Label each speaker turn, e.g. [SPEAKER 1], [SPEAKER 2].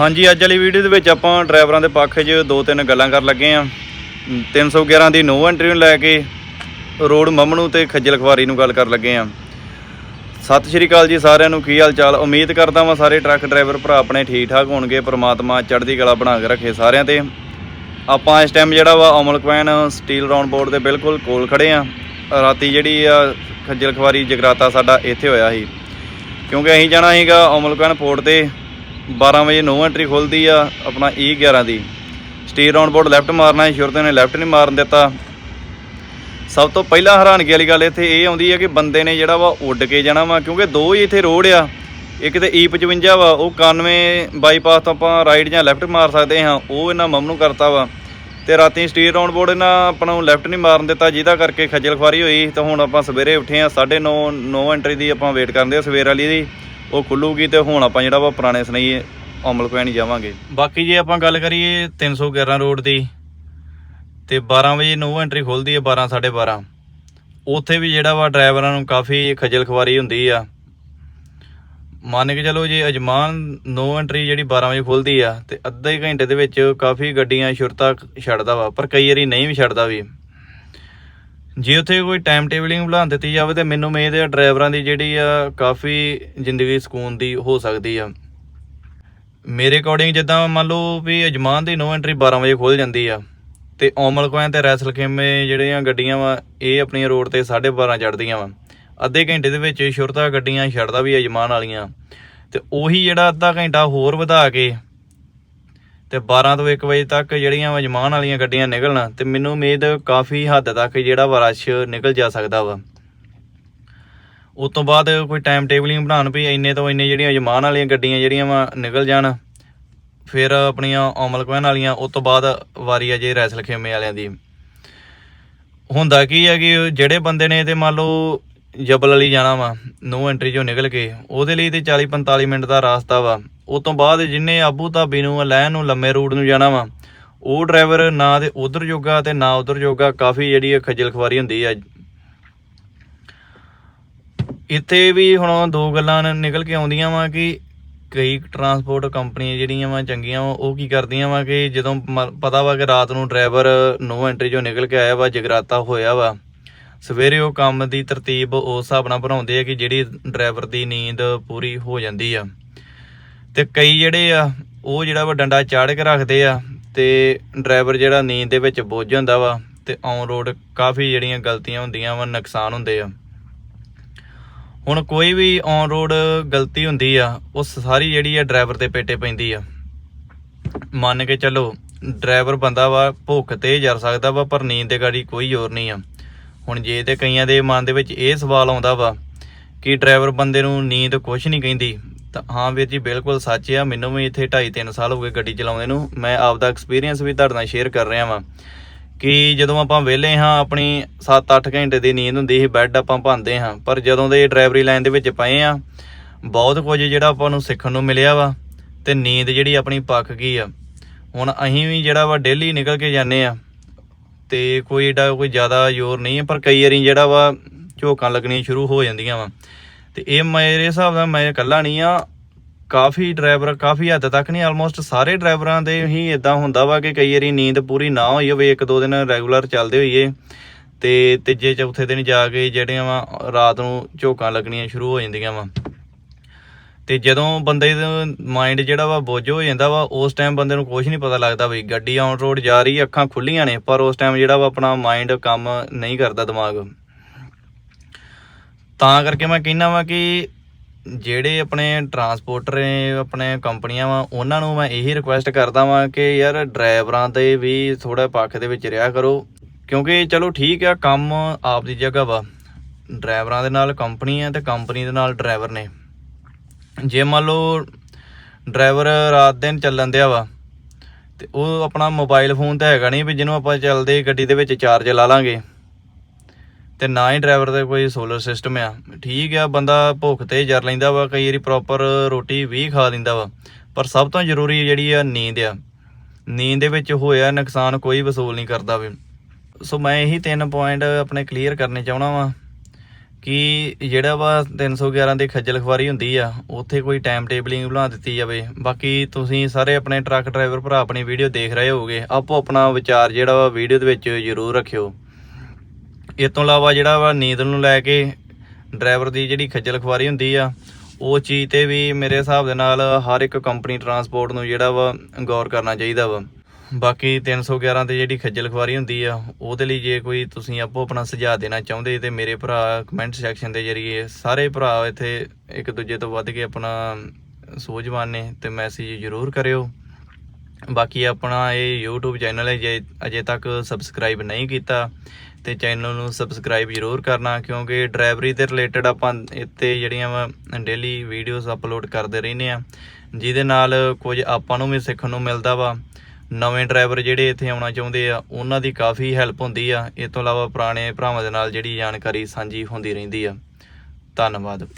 [SPEAKER 1] ਹਾਂਜੀ, ਅੱਜ ਵਾਲੀ ਵੀਡੀਓ ਦੇ ਵਿੱਚ ਆਪਾਂ ਡਰਾਈਵਰਾਂ ਦੇ ਪੱਖ 'ਚ ਦੋ ਤਿੰਨ ਗੱਲਾਂ ਕਰਨ ਲੱਗੇ ਆ 311 ਦੀ ਨੋ ਐਂਟਰੀ ਨੂੰ ਲੈ ਕੇ ਰੋਡ ਮਮਣੂ ਤੇ ਖੱਜਲ ਖਵਾਰੀ ਨੂੰ ਗੱਲ ਕਰਨ ਲੱਗੇ ਆ ਸਤਿ ਸ਼੍ਰੀ ਅਕਾਲ ਜੀ ਸਾਰਿਆਂ ਨੂੰ, ਕੀ ਹਾਲ ਚਾਲ? ਉਮੀਦ ਕਰਦਾ ਹਾਂ ਸਾਰੇ ਟਰੱਕ ਡਰਾਈਵਰ ਭਰਾ ਆਪਣੇ ਠੀਕ ਠਾਕ ਹੋਣਗੇ, ਪ੍ਰਮਾਤਮਾ ਚੜ੍ਹਦੀ ਕਲਾ ਬਣਾ ਕੇ ਰੱਖੇ ਸਾਰਿਆਂ ਤੇ। ਆਪਾਂ ਇਸ ਟਾਈਮ ਜਿਹੜਾ ਵਾ ਅਮਲ ਸਟੀਲ ਰਾਉਂਡ ਬੋਰਡ ਦੇ ਬਿਲਕੁਲ ਕੋਲ ਖੜੇ ਆ ਰਾਤੀ ਜਿਹੜੀ ਆ ਖੱਜਲ ਖਵਾਰੀ ਜਗਰਾਤਾ ਸਾਡਾ ਇੱਥੇ ਹੋਇਆ ਸੀ। ਕਿਉਂਕਿ ਅਸੀਂ ਜਾਣਾ ਸੀਗਾ ਅਮਲ ਕੁਐਨ ਤੇ। 12 ਵਜੇ ਨੋ ਐਂਟਰੀ ਖੁੱਲਦੀ ਆ ਆਪਣਾ E11 ਦੀ। ਸਟੀਲ ਰਾਉਂਡ ਬੋਰਡ ਲੈਫਟ ਮਾਰਨਾ ਹੀ ਸ਼ੁਰੂ ਤੋਂ ਨੇ ਲੈਫਟ ਨਹੀਂ ਮਾਰਨ ਦਿੱਤਾ। ਸਭ ਤੋਂ ਪਹਿਲਾਂ ਹੈਰਾਨਗੀ ਵਾਲੀ ਗੱਲ ਇੱਥੇ ਇਹ ਆਉਂਦੀ ਹੈ ਕਿ ਬੰਦੇ ਨੇ ਜਿਹੜਾ ਵਾ ਉੱਡ ਕੇ ਜਾਣਾ ਵਾ, ਕਿਉਂਕਿ ਦੋ ਹੀ ਇੱਥੇ ਰੋਡ ਆ। ਇੱਕ ਤੇ E55 ਵਾ, ਉਹ 91 ਬਾਈਪਾਸ ਤੋਂ ਆਪਾਂ ਰਾਈਟ ਜਾਂ ਲੈਫਟ ਮਾਰ ਸਕਦੇ ਹਾਂ, ਉਹ ਇਹਨਾਂ ਮਮ ਨੂੰ ਕਰਤਾ ਵਾ। ਤੇ ਰਾਤੀ ਸਟੀਲ ਰਾਉਂਡ ਬੋਰਡ ਇਹਨਾਂ ਆਪਾਂ ਨੂੰ ਲੈਫਟ ਨਹੀਂ ਮਾਰਨ ਦਿੱਤਾ, ਜਿਹਦਾ ਕਰਕੇ ਖੱਜਲ ਖਵਾਰੀ ਹੋਈ। ਤਾਂ ਹੁਣ ਆਪਾਂ ਸਵੇਰੇ ਉੱਠੇ ਆ 9:30 9 ਐਂਟਰੀ ਦੀ ਆਪਾਂ ਵੇਟ ਕਰਦੇ ਆ ਸਵੇਰ ਵਾਲੀ ਦੀ। ਉਹ ਖੁੱਲੂਗੀ ਤੇ ਹੁਣ ਆਪਾਂ ਜਿਹੜਾ ਵਾ ਪੁਰਾਣੇ ਸਨਈ ਅਮਲ ਕੋਈ ਜਾਵਾਂਗੇ। ਬਾਕੀ ਜੇ ਆਪਾਂ ਗੱਲ ਕਰੀਏ 311 ਰੋਡ ਦੀ, ਤੇ 12 ਵਜੇ ਨੋ ਐਂਟਰੀ ਖੁੱਲਦੀ ਹੈ 12 12:30 ਉੱਥੇ ਵੀ ਜਿਹੜਾ ਵਾ ਡਰਾਈਵਰਾਂ ਨੂੰ ਕਾਫੀ ਖੱਜਲ ਖਵਾਰੀ ਹੁੰਦੀ ਆ। ਮੰਨ ਕੇ ਚਲੋ ਜੇ ਅਜਮਾਨ ਨੋ ਐਂਟਰੀ ਜਿਹੜੀ 12 ਵਜੇ ਖੁੱਲਦੀ ਆ, ਤੇ ਅੱਧੇ ਘੰਟੇ ਦੇ ਵਿੱਚ ਕਾਫੀ ਗੱਡੀਆਂ ਸ਼ੁਰਤਾ ਛੱਡਦਾ ਵਾ, ਪਰ ਕਈ ਵਾਰੀ ਨਹੀਂ ਵੀ ਛੱਡਦਾ ਵੀ। ਜੇ ਉੱਥੇ ਕੋਈ ਟਾਈਮ ਟੇਬਲਿੰਗ ਬਣਾ ਦਿੱਤੀ ਜਾਵੇ ਤੇ ਮੈਨੂੰ ਮੇਦ ਹੈ ਡਰਾਈਵਰਾਂ ਦੀ ਜਿਹੜੀ ਆ, ਕਾਫੀ ਜ਼ਿੰਦਗੀ ਸਕੂਨ ਦੀ ਹੋ ਸਕਦੀ ਆ। ਮੇਰੇ ਅਕੋਰਡਿੰਗ ਜਿੱਦਾਂ ਮੰਨ ਲਓ ਵੀ ਅਜਮਾਨ ਦੀ ਨੋ ਐਂਟਰੀ 12 ਵਜੇ ਖੁੱਲ ਜਾਂਦੀ ਆ ਤੇ ਓਮਲ ਕੋਇਨ ਤੇ ਰੈਸਲ ਖੇਮੇ ਜਿਹੜੀਆਂ ਗੱਡੀਆਂ ਵਾ, ਇਹ ਆਪਣੀਆਂ ਰੋਡ ਤੇ 12:30 ਚੜਦੀਆਂ ਵਾ। ਅੱਧੇ ਘੰਟੇ ਦੇ ਵਿੱਚ ਸ਼ੁਰਤਾ ਗੱਡੀਆਂ ਛੱਡਦਾ ਵੀ ਅਜਮਾਨ ਵਾਲੀਆਂ। ਤੇ ਉਹੀ ਜਿਹੜਾ ਅੱਧਾ ਘੰਟਾ ਹੋਰ ਵਧਾ ਕੇ ਤੇ 12 ਤੋਂ 1 ਵਜੇ ਤੱਕ ਜਿਹੜੀਆਂ ਅਜਮਾਨ ਵਾਲੀਆਂ ਗੱਡੀਆਂ ਨਿਕਲਣ ਤੇ ਮੈਨੂੰ ਉਮੀਦ ਕਾਫੀ ਹੱਦ ਤੱਕ ਜਿਹੜਾ ਵਾ ਰਸ਼ ਨਿਕਲ ਜਾ ਸਕਦਾ ਵਾ। ਉਸ ਤੋਂ ਬਾਅਦ ਕੋਈ ਟਾਈਮ ਟੇਬਲ ਟੇਬਲਿੰਗ ਬਣਾਉਣ ਵੀ ਇੰਨੇ ਤੋਂ ਇੰਨੇ ਜਿਹੜੀਆਂ ਅਜਮਾਨ ਵਾਲੀਆਂ ਗੱਡੀਆਂ ਜਿਹੜੀਆਂ ਵਾ ਨਿਕਲ ਜਾਣ। ਫਿਰ ਆਪਣੀਆਂ ਅਮਲ ਕੋਇਨ ਵਾਲੀਆਂ, ਉਸ ਤੋਂ ਬਾਅਦ ਵਾਰੀ ਆ ਜੇ ਰੈਸਲ ਖੇਮੇ ਵਾਲਿਆਂ ਦੀ। ਹੁੰਦਾ ਕੀ ਹੈ ਕਿ ਜਿਹੜੇ ਬੰਦੇ ਨੇ ਤੇ ਮੰਨ ਲਓ ਜਬਲ ਵਾਲੀ ਜਾਣਾ ਵਾ, ਨੋ ਐਂਟਰੀ ਚੋਂ ਨਿਕਲ ਕੇ। ਉਹਦੇ ਲਈ ਤੇ 40 45 ਮਿੰਟ ਦਾ ਰਾਸਤਾ ਵਾ। ਉਸ ਤੋਂ ਬਾਅਦ ਜਿੰਨੇ ਆਬੂ ਧਾਬੀ ਨੂੰ, ਲੈਣ ਨੂੰ, ਲੰਮੇ ਰੂਟ ਨੂੰ ਜਾਣਾ ਵਾ, ਉਹ ਡਰਾਈਵਰ ਨਾ ਤੇ ਉਧਰ ਜੋਗਾ ਤੇ ਨਾ ਉਧਰ ਜੋਗਾ ਕਾਫੀ ਜਿਹੜੀ ਆ ਖੱਜਲ ਖਵਾਰੀ ਹੁੰਦੀ ਆ। ਇੱਥੇ ਵੀ ਹੁਣ ਦੋ ਗੱਲਾਂ ਨਿਕਲ ਕੇ ਆਉਂਦੀਆਂ ਵਾ ਕਿ ਕਈ ਟਰਾਂਸਪੋਰਟ ਕੰਪਨੀਆਂ ਜਿਹੜੀਆਂ ਵਾ ਚੰਗੀਆਂ ਵਾ, ਉਹ ਕੀ ਕਰਦੀਆਂ ਵਾ ਕਿ ਜਦੋਂ ਮ- ਪਤਾ ਵਾ ਕਿ ਰਾਤ ਨੂੰ ਡਰਾਈਵਰ ਨੋ ਐਂਟਰੀ ਚੋਂ ਨਿਕਲ ਕੇ ਆਇਆ ਵਾ, ਜਗਰਾਤਾ ਹੋਇਆ ਵਾ ਸਵੇਰੇ ਉਹ ਕੰਮ ਦੀ ਤਰਤੀਬ ਉਸ ਹਿਸਾਬ ਨਾਲ ਬਣਾਉਂਦੇ ਆ ਕਿ ਜਿਹੜੀ ਡਰਾਈਵਰ ਦੀ ਨੀਂਦ ਪੂਰੀ ਹੋ ਜਾਂਦੀ ਆ। ਤੇ ਕਈ ਜਿਹੜੇ ਆ, ਉਹ ਜਿਹੜਾ ਵਾ ਡੰਡਾ ਚਾੜ ਕੇ ਰੱਖਦੇ ਆ ਤੇ ਡਰਾਈਵਰ ਜਿਹੜਾ ਨੀਂਦ ਦੇ ਵਿੱਚ ਬੁੱਝ ਹੁੰਦਾ ਵਾ ਤੇ ਔਨ ਰੋਡ ਕਾਫੀ ਜਿਹੜੀਆਂ ਗਲਤੀਆਂ ਹੁੰਦੀਆਂ ਵਾ, ਨੁਕਸਾਨ ਹੁੰਦੇ ਆ। ਹੁਣ ਕੋਈ ਵੀ ਔਨ ਰੋਡ ਗਲਤੀ ਹੁੰਦੀ ਆ, ਉਹ ਸਾਰੀ ਜਿਹੜੀ ਆ ਡਰਾਈਵਰ ਤੇ ਪੇਟੇ ਪੈਂਦੀ ਆ। ਮੰਨ ਕੇ ਚੱਲੋ, ਡਰਾਈਵਰ ਬੰਦਾ ਵਾ, ਭੁੱਖ ਤੇ ਜਰ ਸਕਦਾ ਵਾ, ਪਰ ਨੀਂਦ ਦੇ ਗਾੜੀ ਕੋਈ ਜ਼ੋਰ ਨਹੀਂ ਆ। ਹੁਣ ਜੇ ਤੇ ਕਈਆਂ ਦੇ ਮਨ ਦੇ ਵਿੱਚ ਇਹ ਸਵਾਲ ਆਉਂਦਾ ਵਾ ਕਿ ਡਰਾਈਵਰ ਬੰਦੇ ਨੂੰ ਨੀਂਦ ਕੁਛ ਨਹੀਂ ਕਹਿੰਦੀ, ਤਾਂ ਹਾਂ ਵੀਰ ਜੀ, ਬਿਲਕੁਲ ਸੱਚ ਆ, ਮੈਨੂੰ ਵੀ ਇੱਥੇ 2.5 3 ਸਾਲ ਹੋ ਗਏ ਗੱਡੀ ਚਲਾਉਂਦੇ ਨੂੰ, ਮੈਂ ਆਪਦਾ ਐਕਸਪੀਰੀਅੰਸ ਵੀ ਤੁਹਾਡੇ ਨਾਲ ਸ਼ੇਅਰ ਕਰ ਰਿਹਾ ਵਾਂ ਕਿ ਜਦੋਂ ਆਪਾਂ ਵਿਹਲੇ ਹਾਂ, ਆਪਣੀ 7-8 ਘੰਟੇ ਦੀ ਨੀਂਦ ਹੁੰਦੀ ਸੀ ਬੈੱਡ ਆਪਾਂ ਭਾਂਦੇ ਹਾਂ, ਪਰ ਜਦੋਂ ਦੇ ਡਰਾਈਵਰੀ ਲਾਈਨ ਦੇ ਵਿੱਚ ਪਏ ਆ ਬਹੁਤ ਕੁਝ ਜਿਹੜਾ ਆਪਾਂ ਨੂੰ ਸਿੱਖਣ ਨੂੰ ਮਿਲਿਆ ਵਾ, ਤੇ ਨੀਂਦ ਜਿਹੜੀ ਆਪਣੀ ਪੱਕ ਗਈ ਆ। ਹੁਣ ਅਸੀਂ ਵੀ ਜਿਹੜਾ ਵਾ ਡੇਲੀ ਨਿਕਲ ਕੇ ਜਾਂਦੇ ਆ ਤੇ ਕੋਈ ਏਡਾ ਕੋਈ ਜ਼ਿਆਦਾ ਜ਼ੋਰ ਨਹੀਂ ਹੈ, ਪਰ ਕਈ ਵਾਰੀ ਜਿਹੜਾ ਵਾ ਝੋਕਾਂ ਲੱਗਣੀਆਂ ਸ਼ੁਰੂ ਹੋ ਜਾਂਦੀਆਂ ਵਾ। ਤੇ ਇਹ ਮੇਰੇ ਹਿਸਾਬ ਨਾਲ ਮੈਂ ਇਕੱਲਾ ਨਹੀਂ ਆ, ਕਾਫੀ ਡਰਾਈਵਰ ਕਾਫੀ ਹੱਦ ਤੱਕ ਨਹੀਂ ਆਲਮੋਸਟ ਸਾਰੇ ਡਰਾਈਵਰਾਂ ਦੇ ਹੀ ਇਦਾਂ ਹੁੰਦਾ ਵਾ ਕਿ ਕਈ ਵਾਰੀ ਨੀਂਦ ਪੂਰੀ ਨਾ ਹੋਈ ਹੋਵੇ, ਇੱਕ ਦੋ ਦਿਨ ਰੈਗੂਲਰ ਚੱਲਦੇ ਹੋਈਏ। ਤੇ ਤੀਜੇ, ਚੌਥੇ ਦਿਨ ਜਾ ਕੇ ਜਿਹੜੀਆਂ ਵਾ ਰਾਤ ਨੂੰ ਝੋਕਾਂ ਲੱਗਣੀਆਂ ਸ਼ੁਰੂ ਹੋ ਜਾਂਦੀਆਂ ਵਾ। ਤੇ ਜਦੋਂ ਬੰਦੇ ਦਾ ਮਾਈਂਡ ਜਿਹੜਾ ਵਾ ਬੋਝ ਹੋ ਜਾਂਦਾ ਵਾ, ਉਸ ਟਾਈਮ ਬੰਦੇ ਨੂੰ ਕੁਝ ਨਹੀਂ ਪਤਾ ਲੱਗਦਾ ਵੀ ਗੱਡੀ ਔਨ ਰੋਡ ਜਾ ਰਹੀ, ਅੱਖਾਂ ਖੁੱਲੀਆਂ ਨੇ, ਪਰ ਉਸ ਟਾਈਮ ਜਿਹੜਾ ਵਾ ਆਪਣਾ ਮਾਈਂਡ ਕੰਮ ਨਹੀਂ ਕਰਦਾ ਦਿਮਾਗ। ਤਾਂ ਕਰਕੇ ਮੈਂ ਕਹਿੰਦਾ ਵਾਂ ਕਿ ਜਿਹੜੇ ਆਪਣੇ ਟਰਾਂਸਪੋਰਟਰ ਨੇ, ਆਪਣੇ ਕੰਪਨੀਆਂ ਵਾ, ਉਹਨਾਂ ਨੂੰ ਮੈਂ ਇਹੀ ਰਿਕੁਐਸਟ ਕਰਦਾ ਵਾਂ ਕਿ ਯਾਰ ਡਰਾਈਵਰਾਂ ਦੇ ਵੀ ਥੋੜਾ ਪੱਖ ਦੇ ਵਿੱਚ ਰਿਹਾ ਕਰੋ, ਕਿਉਂਕਿ ਚਲੋ ਠੀਕ ਆ, ਕੰਮ ਆਪ ਦੀ ਜਗ੍ਹਾ ਵਾ। ਡਰਾਈਵਰਾਂ ਦੇ ਨਾਲ, ਕੰਪਨੀ ਆ ਤੇ ਕੰਪਨੀ ਦੇ ਨਾਲ ਡਰਾਈਵਰ ਨੇ। ਜੇ ਮੰਨ ਲਓ ਡਰਾਈਵਰ ਰਾਤ ਦਿਨ ਚੱਲਣ ਦਿਆ ਵਾ, ਤੇ ਉਹ ਆਪਣਾ ਮੋਬਾਈਲ ਫੋਨ ਤਾਂ ਹੈਗਾ ਨਹੀਂ ਵੀ ਜਿਹਨੂੰ ਆਪਾਂ ਚੱਲਦੇ ਗੱਡੀ ਦੇ ਵਿੱਚ ਚਾਰਜ ਲਾ ਲਾਂਗੇ। ਤੇ ਨਾ ਹੀ ਡਰਾਈਵਰ ਦਾ ਕੋਈ ਸੋਲਰ ਸਿਸਟਮ ਆ। ਠੀਕ ਆ, ਬੰਦਾ ਭੁੱਖ ਤੇ ਜਰ ਲੈਂਦਾ ਵਾ, ਕਈ ਵਾਰੀ ਪ੍ਰੋਪਰ ਰੋਟੀ ਵੀ ਖਾ ਲੈਂਦਾ ਵਾ, ਪਰ ਸਭ ਤੋਂ ਜ਼ਰੂਰੀ ਜਿਹੜੀ ਆ ਨੀਂਦ ਆ। ਨੀਂਦ ਦੇ ਵਿੱਚ ਹੋਇਆ ਨੁਕਸਾਨ ਕੋਈ ਵਸੂਲ ਨਹੀਂ ਕਰਦਾ ਵੀ। ਸੋ ਮੈਂ ਇਹੀ ਤਿੰਨ ਪੁਆਇੰਟ ਆਪਣੇ ਕਲੀਅਰ ਕਰਨੇ ਚਾਹਣਾ ਵਾਂ। ਕਿ ਜਿਹੜਾ ਵਾ 311 ਦੀ ਖੱਜਲ ਖਵਾਰੀ ਹੁੰਦੀ ਆ, ਉੱਥੇ ਕੋਈ ਟਾਈਮ ਟੇਬਲਿੰਗ ਬਣਾ ਦਿੱਤੀ ਜਾਵੇ। ਬਾਕੀ ਤੁਸੀਂ ਸਾਰੇ ਆਪਣੇ ਟਰੱਕ ਡਰਾਈਵਰ ਭਰਾ ਆਪਣੀ ਵੀਡੀਓ ਦੇਖ ਰਹੇ ਹੋਗੇ ਆਪੋ ਆਪਣਾ ਵਿਚਾਰ ਜਿਹੜਾ ਵਾ ਵੀਡੀਓ ਦੇ ਵਿੱਚ ਜ਼ਰੂਰ ਰੱਖਿਓ। ਇਸ ਤੋਂ ਇਲਾਵਾ ਜਿਹੜਾ ਵਾ ਨੀਂਦ ਨੂੰ ਲੈ ਕੇ ਡਰਾਈਵਰ ਦੀ ਜਿਹੜੀ ਖੱਜਲ ਖਵਾਰੀ ਹੁੰਦੀ ਆ, ਉਹ ਚੀਜ਼ ਤੇ ਵੀ ਮੇਰੇ ਹਿਸਾਬ ਦੇ ਨਾਲ ਹਰ ਇੱਕ ਕੰਪਨੀ ਟਰਾਂਸਪੋਰਟ ਨੂੰ ਜਿਹੜਾ ਵਾ ਗੌਰ ਕਰਨਾ ਚਾਹੀਦਾ ਵਾ। ਬਾਕੀ 311 ਤੇ ਜਿਹੜੀ ਖੱਜਲ ਖਵਾਰੀ ਹੁੰਦੀ ਆ, ਉਹਦੇ ਲਈ ਜੇ ਕੋਈ ਤੁਸੀਂ ਆਪੋ ਆਪਣਾ ਸੁਝਾਅ ਦੇਣਾ ਚਾਹੁੰਦੇ ਤੇ ਮੇਰੇ ਭਰਾ ਕਮੈਂਟ ਸੈਕਸ਼ਨ ਦੇ ਜਰੀਏ ਸਾਰੇ ਭਰਾ ਇੱਥੇ ਇੱਕ ਦੂਜੇ ਤੋਂ ਵੱਧ ਕੇ ਆਪਣਾ ਸੋਝਵਾਨ ਨੇ ਤੇ ਮੈਸੇਜ ਜ਼ਰੂਰ ਕਰਿਓ। ਬਾਕੀ ਆਪਣਾ ਇਹ YouTube ਚੈਨਲ ਹੈ, ਜੇ ਅਜੇ ਤੱਕ ਸਬਸਕ੍ਰਾਈਬ ਨਹੀਂ ਕੀਤਾ ਤੇ ਚੈਨਲ ਨੂੰ ਸਬਸਕ੍ਰਾਈਬ ਜ਼ਰੂਰ ਕਰਨਾ, ਕਿਉਂਕਿ ਡਰਾਈਵਰੀ ਦੇ ਰਿਲੇਟਡ ਆਪਾਂ ਇੱਥੇ ਜਿਹੜੀਆਂ ਵਾ ਡੇਲੀ ਵੀਡੀਓਜ਼ ਅਪਲੋਡ ਕਰਦੇ ਰਹਿੰਦੇ ਆ, ਜਿਹਦੇ ਨਾਲ ਕੁਝ ਆਪਾਂ ਨੂੰ ਵੀ ਸਿੱਖਣ ਨੂੰ ਮਿਲਦਾ ਵਾ। ਨਵੇਂ ਡਰਾਈਵਰ ਜਿਹੜੇ ਇੱਥੇ ਆਉਣਾ ਚਾਹੁੰਦੇ ਆ, ਉਹਨਾਂ ਦੀ ਕਾਫੀ ਹੈਲਪ ਹੁੰਦੀ ਆ। ਇਸ ਤੋਂ ਇਲਾਵਾ ਪੁਰਾਣੇ ਭਰਾਵਾਂ ਦੇ ਨਾਲ ਜਿਹੜੀ ਜਾਣਕਾਰੀ ਸਾਂਝੀ ਹੁੰਦੀ ਰਹਿੰਦੀ ਆ। ਧੰਨਵਾਦ।